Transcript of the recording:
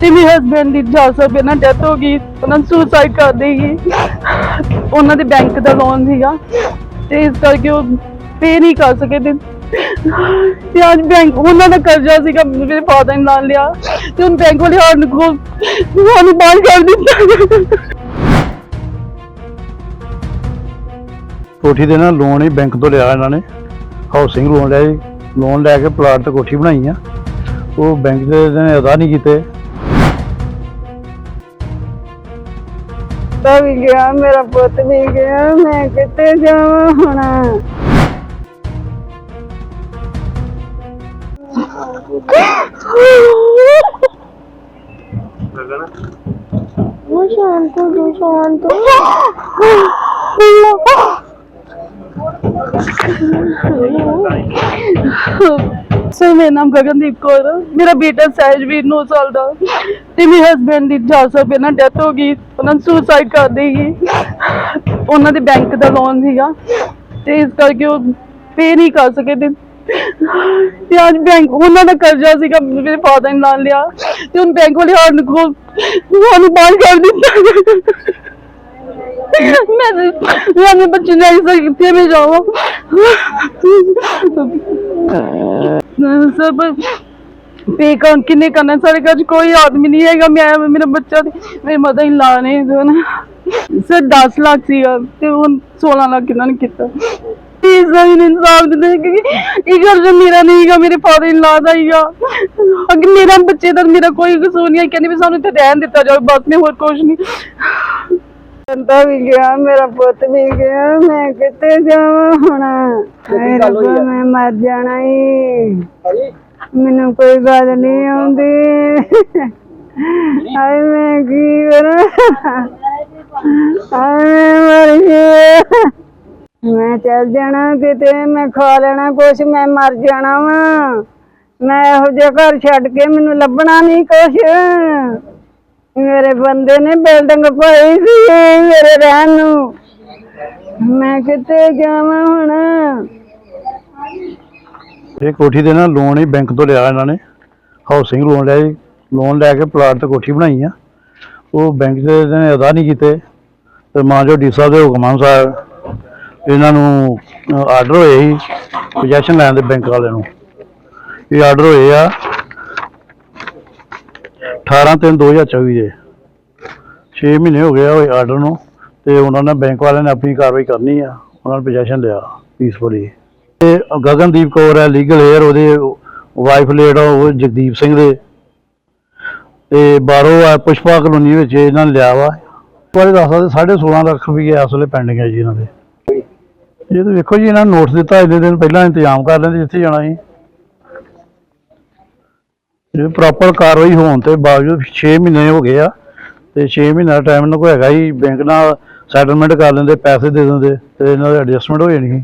ਤੇ ਮੇਰੇ ਹਸਬੰਡ ਦੀ 400 ਰੁਪਏ ਨਾਲ ਡੈਥ ਹੋ ਗਈ, ਉਹਨਾਂ ਨੇ ਸੁਸਾਈਡ ਕਰ ਲਈ ਉਹਨਾਂ ਦੇ ਬੈਂਕ ਦਾ ਲੋਨ ਸੀਗਾ, ਤੇ ਇਸ ਕਰਕੇ ਉਹ ਪੇ ਨਹੀਂ ਕਰ ਸਕੇ ਤੇ ਤੇ ਅੱਜ ਬੈਂਕ ਉਹਨਾਂ ਦਾ ਕਰਜ਼ਾ ਸੀਗਾ, ਮੇਰੇ ਫਾਦਰ ਨੇ ਨਾਲ ਲਿਆ, ਤੇ ਹੁਣ ਬੈਂਕ ਵਾਲੇ ਸਾਨੂੰ ਕੋਲ ਸਾਨੂੰ ਬਾਹਰ ਕਰ ਦਿੱਤਾ ਕੋਠੀ ਦੇ ਨਾਲ ਲੋਨ ਹੀ ਬੈਂਕ ਤੋਂ ਲਿਆ ਇਹਨਾਂ ਨੇ। ਹਾਊਸਿੰਗ ਲੋਨ ਲਿਆ ਜੀ ਲੋਨ ਲੈ ਕੇ ਪਲਾਟ ਤੇ ਕੋਠੀ ਬਣਾਈ ਆ। ਉਹ ਬੈਂਕ ਦੇ ਨੇ ਅਦਾ ਨਹੀਂ ਕੀਤੇ। ਤਾਂ ਵੀ ਗਿਆ ਮੇਰਾ ਪੁੱਤ ਵੀ ਗਿਆ ਮੈਂ ਕਿੱਥੇ ਜਾਵਾਂ ਹੁਣ? ਉਹ ਸ਼ਾਂਤ ਹੋ ਜਾ ਸ਼ਾਂਤ। ਸਰ ਮੇਰਾ ਨਾਮ ਗਗਨਦੀਪ ਕੌਰ ਆ। ਮੇਰਾ ਬੇਟਾ ਸਹਿਜਵੀਰ 9 ਸਾਲ ਦਾ। ਤੇ ਮੇਰੇ ਹਸਬੰਡ ਦੀ 400 ਰੁਪਏ ਨਾਲ ਡੈਥ ਹੋ ਗਈ। ਉਹਨਾਂ ਨੇ ਸੁਸਾਈਡ ਕਰ ਲਈ ਉਹਨਾਂ ਦੇ ਬੈਂਕ ਦਾ ਲੋਨ ਸੀਗਾ। ਤੇ ਇਸ ਕਰਕੇ ਉਹ ਪੇ ਨਹੀਂ ਕਰ ਸਕੇ ਤੇ ਤੇ ਅੱਜ ਬੈਂਕ ਉਹਨਾਂ ਦਾ ਕਰਜ਼ਾ ਸੀਗਾ, ਮੇਰੇ ਫਾਦਰ ਨੇ ਨਾਲ ਲਿਆ। ਤੇ ਹੁਣ ਬੈਂਕ ਵਾਲੇ ਸਾਨੂੰ ਕੋਲ ਸਾਨੂੰ ਬਾਹਰ ਕਰ ਦਿੱਤਾ। ਮੈਂ ਮੈਂ ਆਪਣੇ ਬੱਚੇ ਨੂੰ ਇਸ ਕਿੱਥੇ ਮੈਂ ਜਾਵਾਂ ਸਰ ਪੇ ਕੌਣ ਕਿੰਨੇ ਕਰਨਾ ਸਾਡੇ ਘਰ 'ਚ ਕੋਈ ਆਦਮੀ ਨਹੀਂ ਹੈਗਾ। ਮੈਂ ਮੇਰਾ ਬੱਚਾ ਤੇ ਮੇਰੀ ਮਦਰ ਹੀ ਲਾ ਨੇ ਦੋਨ 10 ਲੱਖ ਸੀਗਾ ਤੇ ਹੁਣ 16 ਲੱਖ ਇਹਨਾਂ ਨੇ ਕੀਤਾ। ਪਲੀਜ਼ ਮੈਨੂੰ ਇਨਸਾਫ ਦੇ ਦੇ ਕਿ ਇਹ ਘਰ ਜੋ ਮੇਰਾ ਨਹੀਂ ਮੇਰੇ ਫਾਦਰ ਇਨ ਲਾ ਦਾ ਹੀਗਾ ਅਗੇ ਮੇਰਾ ਬੱਚੇ ਦਾ ਮੇਰਾ ਕੋਈ ਕਸੂਰ ਨਹੀਂ ਹੈ, ਕਹਿੰਦੇ ਵੀ ਸਾਨੂੰ ਇੱਥੇ ਰਹਿਣ ਦਿੱਤਾ ਜਾਵੇ ਬਸ ਮੈਂ ਹੋਰ ਕੁਝ ਨਹੀਂ। ਬੰਦਾ ਵੀ ਗਿਆ ਮੇਰਾ ਪੁੱਤ ਵੀ ਗਿਆ ਮੈਂ ਕਿੱਥੇ ਜਾਵਾਂ ਹੁਣ? ਹਾਏ ਰੱਬਾ ਮੈਂ ਮਰ ਜਾਣਾ ਈ। ਮੈਨੂੰ ਕੋਈ ਗੱਲ ਨਹੀਂ ਆਉਂਦੀ। ਹਾਏ ਮੈਂ ਕੀ ਕਰਾਂ? ਹਾਏ ਮੈਂ ਮਰ ਗਿਆ। ਮੈਂ ਚੱਲ ਜਾਣਾ ਕਿਤੇ ਮੈਂ ਖਾ ਲੈਣਾ ਕੁਛ ਮੈਂ ਮਰ ਜਾਣਾ ਵਾ। ਮੈਂ ਇਹੋ ਜਿਹਾ ਘਰ ਛੱਡ ਕੇ ਮੈਨੂੰ ਲੱਭਣਾ ਨਹੀਂ ਕੁਛ। ਮੇਰੇ ਬੰਦੇ ਨੇ ਬਿਲਡਿੰਗ ਪਾਈ ਸੀ ਮੇਰੇ ਰਹਿਣ ਨੂੰ। ਮੈਂ ਕਿੱਥੇ ਜਾਵਾਂ ਹੁਣ? ਇਹ ਕੋਠੀ ਦੇ ਨਾਲ ਲੋਨ ਹੀ ਬੈਂਕ ਤੋਂ ਲਿਆ ਇਹਨਾਂ ਨੇ। ਹਾਊਸਿੰਗ ਲੋਨ ਲਿਆ ਜੀ। ਲੋਨ ਲੈ ਕੇ ਪਲਾਟ ਤੇ ਕੋਠੀ ਬਣਾਈ ਆ। ਉਹ ਬੈਂਕ ਦੇ ਨੇ ਅਦਾ ਨਹੀਂ ਕੀਤੇ। ਤੇ ਮਾਂ ਜੋ ਡੀ ਸਾਹਿਬ ਦੇ ਹੁਕਮਾਂ ਅਨੁਸਾਰ ਇਹਨਾਂ ਨੂੰ ਆਰਡਰ ਹੋਏ ਸੀ ਪੋਜੈਸ਼ਨ ਲੈਣ ਦੇ ਬੈਂਕ ਵਾਲਿਆਂ ਨੂੰ। ਇਹ ਆਰਡਰ ਹੋਏ ਆ। 18 ਤਿੰਨ 2024 ਦੇ। 6 ਮਹੀਨੇ ਹੋ ਗਏ ਆ ਉਹ ਆਰਡਰ ਨੂੰ ਤੇ ਉਹਨਾਂ ਨੇ ਬੈਂਕ ਵਾਲਿਆਂ ਨੇ ਆਪਣੀ ਕਾਰਵਾਈ ਕਰਨੀ ਆ, ਉਹਨਾਂ ਨੇ ਪੋਜੈਸ਼ਨ ਲਿਆ ਪੀਸਫੁਲੀ ਤੇ ਗਗਨਦੀਪ ਕੌਰ ਹੈ ਲੀਗਲ ਏਅਰ ਉਹਦੇ ਵਾਈਫ ਲੇਡ ਉਹ ਜਗਦੀਪ ਸਿੰਘ ਦੇ। ਤੇ ਬਾਹਰੋਂ ਆ ਪੁਸ਼ਪਾ ਕਲੋਨੀ ਵਿੱਚ ਇਹਨਾਂ ਨੇ ਲਿਆ ਵਾ। ਵਾਲੇ ਦੱਸ ਸਕਦੇ 16.5 ਲੱਖ ਰੁਪਏ ਇਸ ਵੇਲੇ ਪੈਂਡਿੰਗ ਹੈ ਜੀ ਇਹਨਾਂ ਦੇ। ਇਹ ਤਾਂ ਵੇਖੋ ਜੀ, ਇਹਨਾਂ ਨੂੰ ਨੋਟਿਸ ਦਿੱਤਾ, ਇੰਨੇ ਦਿਨ ਪਹਿਲਾਂ ਇੰਤਜ਼ਾਮ ਕਰ ਲੈਂਦੇ, ਜਿੱਥੇ ਜਾਣਾ ਸੀ। ਇਹ ਪ੍ਰੋਪਰ ਕਾਰਵਾਈ ਹੋਣ ਤੇ ਬਾਵਜੂਦ 6 ਮਹੀਨੇ ਹੋ ਗਏ ਆ, ਤੇ 6 ਮਹੀਨਾ ਦਾ ਟਾਈਮ ਇਹਨਾਂ ਕੋਲ ਹੈਗਾ ਹੀ ਬੈਂਕ ਨਾਲ ਸੈਟਲਮੈਂਟ ਕਰ ਲੈਂਦੇ, ਪੈਸੇ ਦੇ ਦਿੰਦੇ, ਤੇ ਇਹਨਾਂ ਦਾ ਐਡਜਸਟਮੈਂਟ ਹੋ ਜਾਣੀ ਸੀ।